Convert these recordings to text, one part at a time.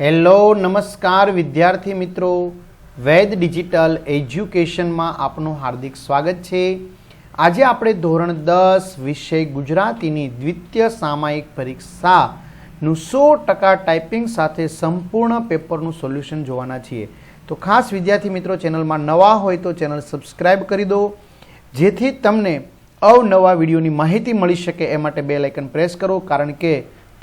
Hello, નમસ્કાર વિદ્યાર્થી મિત્રો. વૈદ ડિજિટલ એજ્યુકેશનમાં આપનું હાર્દિક સ્વાગત છે. આજે આપણે ધોરણ દસ વિષય ગુજરાતીની દ્વિતીય સામાયિક પરીક્ષાનું સો ટકા ટાઈપિંગ સાથે સંપૂર્ણ પેપરનું સોલ્યુશન જોવાના છીએ. તો ખાસ વિદ્યાર્થી મિત્રો, ચેનલમાં નવા હોય તો ચેનલ સબસ્ક્રાઈબ કરી દો. જેથી તમને અવનવા વિડીયોની માહિતી મળી શકે એ માટે બે લાઇકન પ્રેસ કરો. કારણ કે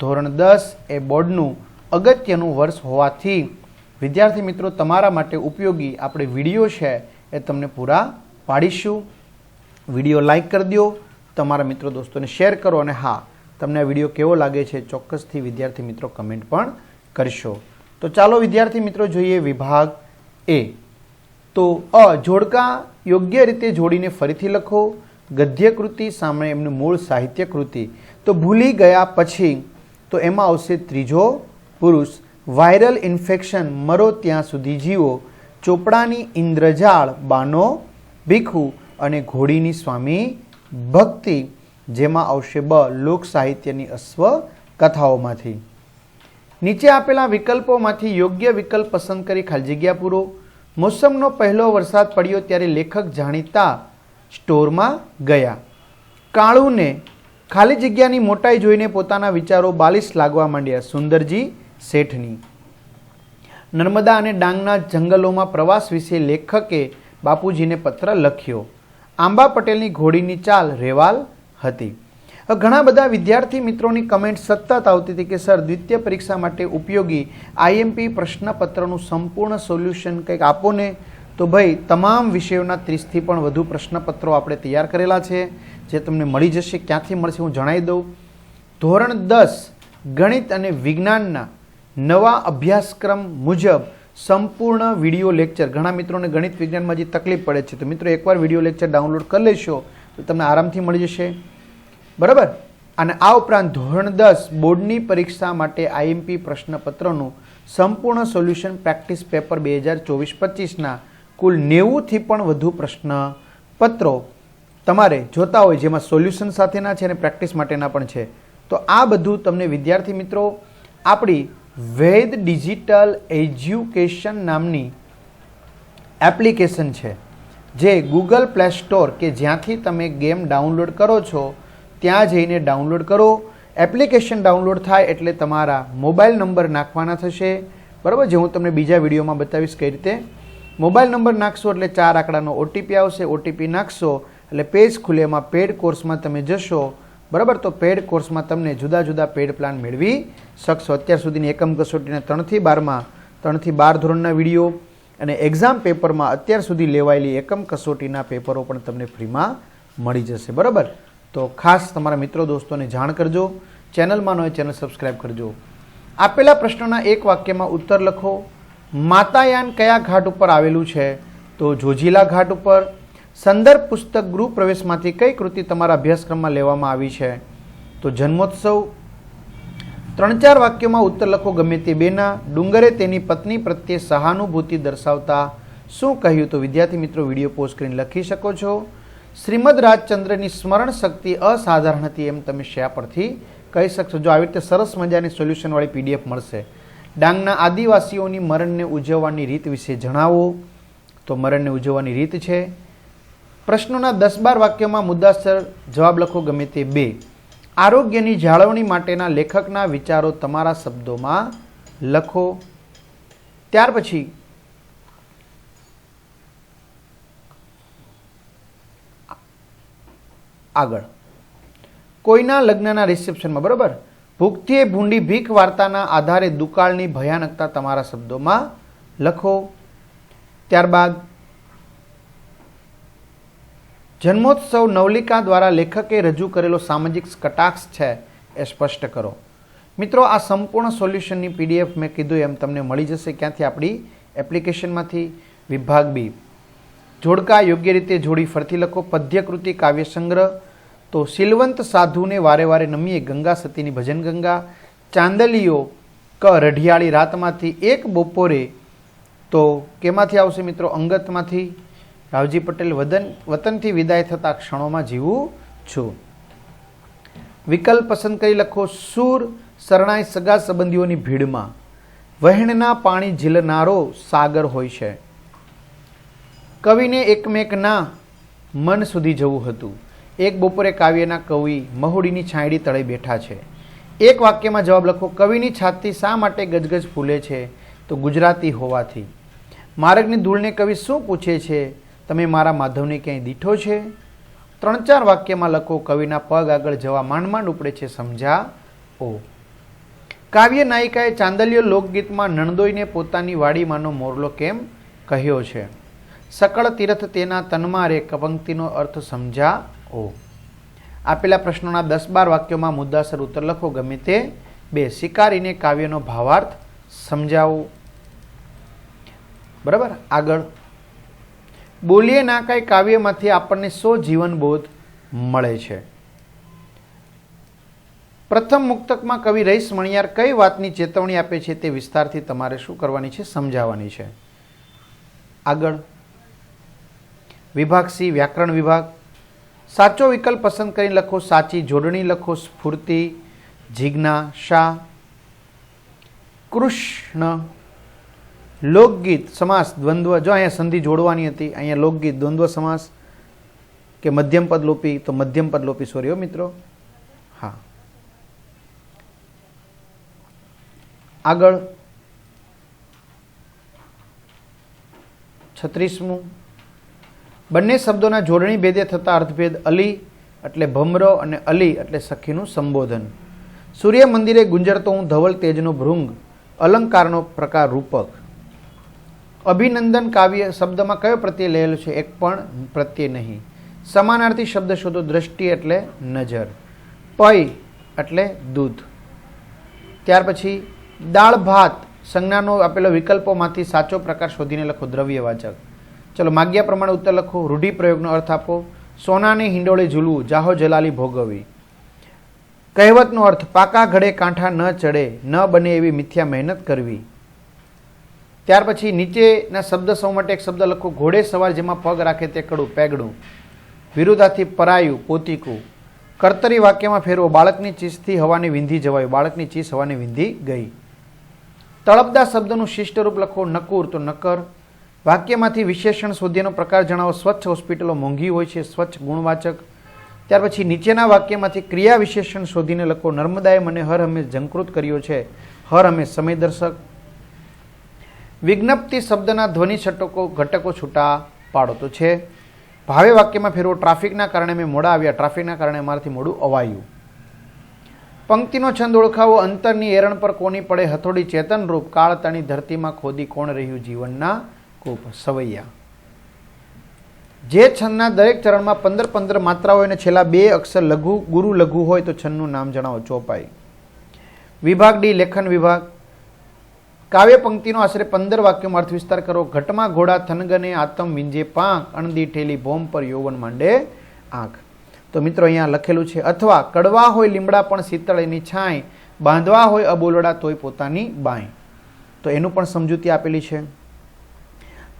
ધોરણ દસ એ બોર્ડનું અગત્યનું વર્ષ હોવાથી વિદ્યાર્થી મિત્રો, તમારા માટે ઉપયોગી આપણે વીડિયો છે એ તમને પૂરા પાડીશું. વીડિયો લાઈક કરી દો, તમારા મિત્રો દોસ્તોને શેર કરો અને હા, તમને આ વીડિયો કેવો લાગે છે ચોક્કસથી વિદ્યાર્થી મિત્રો કમેન્ટ પણ કરશો. તો ચાલો વિદ્યાર્થી મિત્રો જોઈએ વિભાગ એ. તો અ, જોડકા યોગ્ય રીતે જોડીને ફરીથી લખો. ગદ્ય કૃતિ સામે એમનું મૂળ સાહિત્ય કૃતિ. તો ભૂલી ગયા પછી તો એમાં આવશે ત્રીજો પુરુષ વાયરલ ઇન્ફેક્શન મરો ત્યાં સુધી જીવો. ચોપડાની ઇન્દ્રજાળ, બાનો, ભીખુ અને ઘોડીની સ્વામી ભક્તિ, જેમાં આવશે બ લોક સાહિત્યની અશ્વ કથાઓમાંથી. નીચે આપેલા વિકલ્પોમાંથી યોગ્ય વિકલ્પ પસંદ કરી ખાલી જગ્યા પૂરો. મોસમનો પહેલો વરસાદ પડ્યો ત્યારે લેખક જાણીતા સ્ટોરમાં ગયા. કાળુને ખાલી જગ્યાની મોટાઈ જોઈને પોતાના વિચારો બાલિશ લાગવા માંડ્યા. સુંદરજી શેઠની. નર્મદા અને ડાંગના જંગલોમાં પ્રવાસ વિશે લેખકે બાપુજીને પત્ર લખ્યો. આંબા પટેલની ઘોડીની ચાલ રેવાલ હતી. ઘણા બધા વિદ્યાર્થી મિત્રોની કમેન્ટ સતત આવતી હતી કે, સર, દ્વિતીય પરીક્ષા માટે ઉપયોગી આઈએમપી પ્રશ્નપત્રનું સંપૂર્ણ સોલ્યુશન કંઈક આપો ને. તો ભાઈ, તમામ વિષયોના ત્રીસથી પણ વધુ પ્રશ્નપત્રો આપણે તૈયાર કરેલા છે, જે તમને મળી જશે. ક્યાંથી મળશે હું જણાવી દઉં. ધોરણ દસ, ગણિત અને વિજ્ઞાનના નવા અભ્યાસક્રમ મુજબ સંપૂર્ણ વીડિયો લેક્ચર. ઘણા મિત્રોને ગણિત વિજ્ઞાનમાં જે તકલીફ પડે છે. તો મિત્રો, એકવાર વીડિયો લેક્ચર ડાઉનલોડ કરી લેશો, તો તમને આરામથી મળી જશે. બરાબર? અને આ ઉપરાંત ધોરણ દસ બોર્ડની પરીક્ષા માટે આઈએમપી પ્રશ્નપત્રનું સંપૂર્ણ સોલ્યુશન પ્રેક્ટિસ પેપર બે હજાર ચોવીસ પચીસના કુલ નેવુંથી પણ વધુ પ્રશ્નપત્રો તમારે જોતા હોય, જેમાં સોલ્યુશન સાથેના છે અને પ્રેક્ટિસ માટેના પણ છે. તો આ બધું તમને વિદ્યાર્થી મિત્રો, આપણી વેદ ડિજિટલ એજ્યુકેશન નામની એપ્લિકેશન છે, જે ગૂગલ પ્લે સ્ટોર કે જ્યાંથી તમે ગેમ ડાઉનલોડ કરો છો, ત્યાં જઈને ડાઉનલોડ કરો. એપ્લિકેશન ડાઉનલોડ થાય એટલે તમારા મોબાઈલ નંબર નાખવાના થશે. બરાબર? જે હું તમને બીજા વિડીયોમાં બતાવીશ કઈ રીતે. મોબાઈલ નંબર નાખશો એટલે ચાર આંકડાનો ઓટીપી આવશે ઓટીપી નાખશો એટલે પેજ ખુલે એમાં પેડ કોર્સમાં તમે જશો. બરાબર? તો પેડ કોર્સમાં તમને જુદા જુદા પેડ પ્લાન મેળવી શકશો. અત્યાર સુધીની એકમ કસોટીના ત્રણથી બારમાં, ત્રણથી બાર ધોરણના વીડિયો અને એક્ઝામ પેપરમાં અત્યાર સુધી લેવાયેલી એકમ કસોટીના પેપરો પણ તમને ફ્રીમાં મળી જશે. બરાબર? તો ખાસ તમારા મિત્રો દોસ્તોને જાણ કરજો. ચેનલમાં ન હોય ચેનલ સબસ્ક્રાઈબ કરજો. આપેલા પ્રશ્નોના એક વાક્યમાં ઉત્તર લખો. માતાયાન કયા ઘાટ ઉપર આવેલું છે? તો જોજીલા ઘાટ ઉપર સંદર્ભ પુસ્તક ગૃહ પ્રવેશમાંથી કઈ કૃતિ તમારા અભ્યાસક્રમમાં લેવામાં આવી છે? તો જન્મોત્સવ. ત્રણ ચાર વાક્યોમાં ઉત્તર લખો ગમે તે બેના. ડુંગરે તેની પત્ની પ્રત્યે સહાનુભૂતિ દર્શાવતા. શું કહ્યું? તો વિદ્યાર્થી મિત્રો, વીડિયો પોસ્ટ કરીને લખી શકો છો. શ્રીમદ રાજચંદ્રની સ્મરણ શક્તિ અસાધારણ હતી એમ તમે શા પરથી કહી શકશો? જો આવી રીતે સરસ મજાની સોલ્યુશનવાળી પીડીએફ મળશે. ડાંગના આદિવાસીઓની મરણને ઉજવવાની રીત વિશે જણાવો. તો મરણને ઉજવવાની રીત છે. પ્રશ્નોના દસ બાર વાક્યમાં મુદ્દાસર જવાબ લખો ગમે તે બે. આરોગ્યની જાળવણી માટેના લેખકના વિચારો તમારા શબ્દોમાં લખો. ત્યાર પછી આગળ. કોઈના લગ્નના રિસેપ્શનમાં, બરાબર? ભૂખથી ભૂંડી ભીખ વાર્તાના આધારે દુકાળની ભયાનકતા તમારા શબ્દોમાં લખો. ત્યારબાદ જન્મોત્સવ નવલિકા દ્વારા લેખકે રજૂ કરેલો સામાજિક કટાક્ષ છે એ સ્પષ્ટ કરો. મિત્રો, આ સંપૂર્ણ સોલ્યુશનની પીડીએફ મેં કીધું એમ તમને મળી જશે ક્યાંથી? આપણી એપ્લિકેશનમાંથી. વિભાગ બી. જોડકા યોગ્ય રીતે જોડી ફરતી લખો. પદ્યકૃતિ કાવ્ય સંગ્રહ તો શીલવંત સાધુને વારે વારે નમીએ ગંગા સતીની ભજન ગંગા. ચાંદલીઓ ક રઢિયાળી રાતમાંથી. એક બપોરે તો કેમાંથી આવશે મિત્રો? અંગતમાંથી. રાવજી પટેલ વદન વતનથી વિદાય થતા ક્ષણોમાં જીવું છું. વિકલ્પ પસંદ કરી લખો, સૂર શરણાઈ સગા સંબંધીઓની ભીડમાં. વહેણના પાણી ઝીલનારો સાગર હોય છે. કવિને એકમેકના મન સુધી જવું હતું. એક બપોરે કાવ્યના કવિ મહુડીની છાંયડી તળે બેઠા છે. એક વાક્યમાં જવાબ લખો, કવિની છાતી શા માટે ગજગજ ફૂલે છે? તો ગુજરાતી હોવાથી. માર્ગની ધૂળને કવિ શું પૂછે છે? તમે મારા માધવને ક્યાંય દીઠો છે? ત્રણ ચાર વાક્યમાં લખો, કવિના પગ આગળ જવા માંડ માંડ ઉપડે છે સમજા. ઓ. કાવ્ય નાયિકાએ ચાંદલિયો લોકગીતમાં નણદોઈને પોતાની વાડીમાંનો મોરલો કેમ કહ્યો છે? સકળ તીર્થ તેના તનમાં રે પંક્તિનો અર્થ સમજા. ઓ. આપેલા પ્રશ્નોના દસ બાર વાક્યોમાં મુદ્દાસર ઉત્તર લખો, ગમે તે. બે. શિકારીને કાવ્યનો ભાવાર્થ સમજાવો. બરાબર? આગળ. બોલીએ ના કાંઈ કાવ્યમાંથી આપણને સો જીવનબોધ મળે છે. પ્રથમ મુક્તકમાં કવિ રહીશ મણિયાર કઈ વાતની ચેતવણી આપે છે તે વિસ્તારથી તમારે શું કરવાની છે સમજાવવાની છે. આગળ. વિભાગ સી, વ્યાકરણ વિભાગ. સાચો વિકલ્પ પસંદ કરીને લખો, સાચી જોડણી લખો, સ્ફૂર્તિ જિજ્ઞાસા કૃષ્ણ લોકગીત, સમાસ, દ્વંદ્વ, જો અહીંયા સંધિ જોડવાની હતી, અહીંયા લોકગીત, દ્વંદ્વ, સમાસ કે મધ્યમ પદ લોપી તો મધ્યમ પદ લોપી સોરી હો મિત્રો. હા. આગળ છત્રીસમું. બંને શબ્દોના જોડણી ભેદે થતા અર્થભેદ અલી એટલે ભમરો અને અલી એટલે સખીનું સંબોધન. સૂર્ય મંદિરે ગુંજરતો હું ધવલ તેજનો ભૃંગ, અલંકારનો પ્રકાર રૂપક અભિનંદન કાવ્ય શબ્દમાં કયો પ્રત્યય લેલો છે? એક પણ પ્રત્યય નહીં. સમાનાર્થી શબ્દ શોધો દ્રષ્ટિ એટલે નજર. પય એટલે દૂધ. ત્યાર પછી દાળ ભાત સંજ્ઞાનો આપેલો વિકલ્પોમાંથી સાચો પ્રકાર શોધીને લખો દ્રવ્યવાચક ચલો માગ્યા પ્રમાણે ઉત્તર લખો. રૂઢિપ્રયોગનો અર્થ આપો. સોનાને હિંડોળે ઝૂલવું, જાહો જલાલી ભોગવવી. કહેવતનો અર્થ પાકા ઘડે કાંઠા ન ચડે, ન બને એવી મિથ્યા મહેનત કરવી. ત્યાર પછી નીચેના શબ્દ સૌ માટે એક શબ્દ લખો. ઘોડે સવાર જેમાં પગ રાખે તે કડું, પેગડું. વિરુદ્ધાથી પરાયું, પોતીકું. કર્તરી વાક્યમાં ફેરવો, બાળકની ચીસથી હવાની વિંધી જવાયું. બાળકની ચીસ હવાની વિંધી ગઈ. તળપદા શબ્દનું શિષ્ટ રૂપ લખો, નકુર તો નકર. વાક્યમાંથી વિશેષણ શોધ્યનો પ્રકાર જણાવો. સ્વચ્છ હોસ્પિટલો મોંઘી હોય છે, સ્વચ્છ ગુણવાચક. ત્યાર પછી નીચેના વાક્યમાંથી ક્રિયા વિશેષણ શોધીને લખો. નર્મદાએ મને હર હંમેશ જંકૃત કર્યો છે. હર હંમેશ સમયદર્શક. વિજ્ઞપ્તિ શબ્દના ધ્વનિ ષટકો, ઘટકો છૂટા પાડો તો છે. ભાવે વાક્યમાં ફેરવો. ટ્રાફિકના કારણે મેં મોડા આવ્યા. ટ્રાફિકના કારણે મારાથી મોડું અવાયું. પંક્તિનો છંદ ઓળખાવો. અંતરની એરણ પર કોની પડે હથોડી ચેતન રૂપ કાળતણી ધરતીમાં ખોદી કોણ રહ્યું જીવનના કૂપ? સવૈયા. જે છંદના દરેક ચરણમાં પંદર પંદર માત્રા હોય અને છેલ્લા બે અક્ષર લઘુ, ગુરુ લઘુ હોય તો છંદનું નામ જણાવો. ચોપાઈ. વિભાગ ડી, લેખન વિભાગ. કાવ્ય પંક્તિનો આશરે પંદર વાક્યોમાં અર્થ વિસ્તાર કરો. ઘટમાં ઘોડા થનગને આતમ વિંજે પાંખ, અણદી ઠેલી ભોમ પર યૌવન માંડે આંખ. તો મિત્રો અહીંયા લખેલું છે, અથવા કડવા હોય લીમડા પણ શીતળ એની છાંય, બાંધવા હોય અબોલડા તોય પોતાની બાંય. તો એનું પણ સમજૂતી આપેલી છે.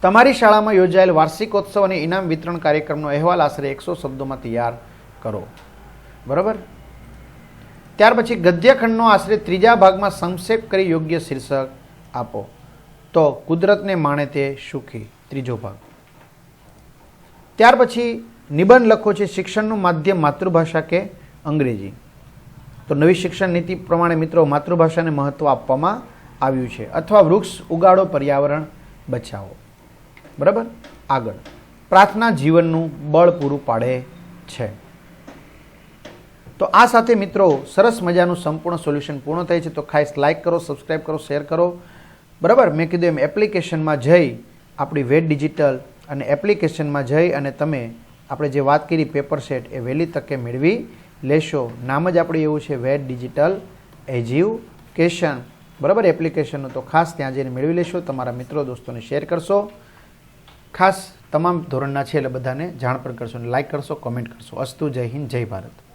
તમારી શાળામાં યોજાયેલ વાર્ષિકોત્સવ અને ઇનામ વિતરણ કાર્યક્રમનો અહેવાલ આશરે એકસો શબ્દોમાં તૈયાર કરો. બરાબર? ત્યાર પછી ગદ્યખંડનો આશરે ત્રીજા ભાગમાં સંક્ષેપ કરી યોગ્ય શીર્ષક. આપો. તો કુદરતને માણે તે સુખી. ત્રીજો ભાગ. ત્યાર પછી નિબંધ લખો છે શિક્ષણનું માધ્યમ માતૃભાષા કે અંગ્રેજી. તો નવી શિક્ષણ નીતિ પ્રમાણે મિત્રો માતૃભાષાને મહત્ત્વ આપવામાં આવ્યું છે. અથવા વૃક્ષ ઉગાડો, પર્યાવરણ બચાવો. બરાબર? આગળ. પ્રાર્થના જીવનનું બળ પૂરું પાડે છે. તો આ સાથે મિત્રો સરસ મજાનું સંપૂર્ણ સોલ્યુશન પૂર્ણ થાય છે. તો ખાસ લાઇક કરો સબસ્ક્રાઈબ કરો, શેર કરો. બરાબર? મેં કીધું એમ એપ્લિકેશનમાં જઈ આપણી વેટ ડિજિટલ અને એપ્લિકેશનમાં જઈ અને તમે આપણે જે વાત કરી પેપર સેટ એ વહેલી તકે મેળવી લેશો. નામ જ આપણે એવું છે વેટ ડિજિટલ એજ્યુકેશન બરાબર? એપ્લિકેશનનું તો ખાસ ત્યાં જઈને મેળવી લેશો. તમારા મિત્રો, દોસ્તોને શેર કરશો. ખાસ તમામ ધોરણના છે એટલે બધાને જાણ પણ કરશો અને લાઇક કરશો કોમેન્ટ કરશો. અસ્તુ, જય હિન્દ, જય ભારત.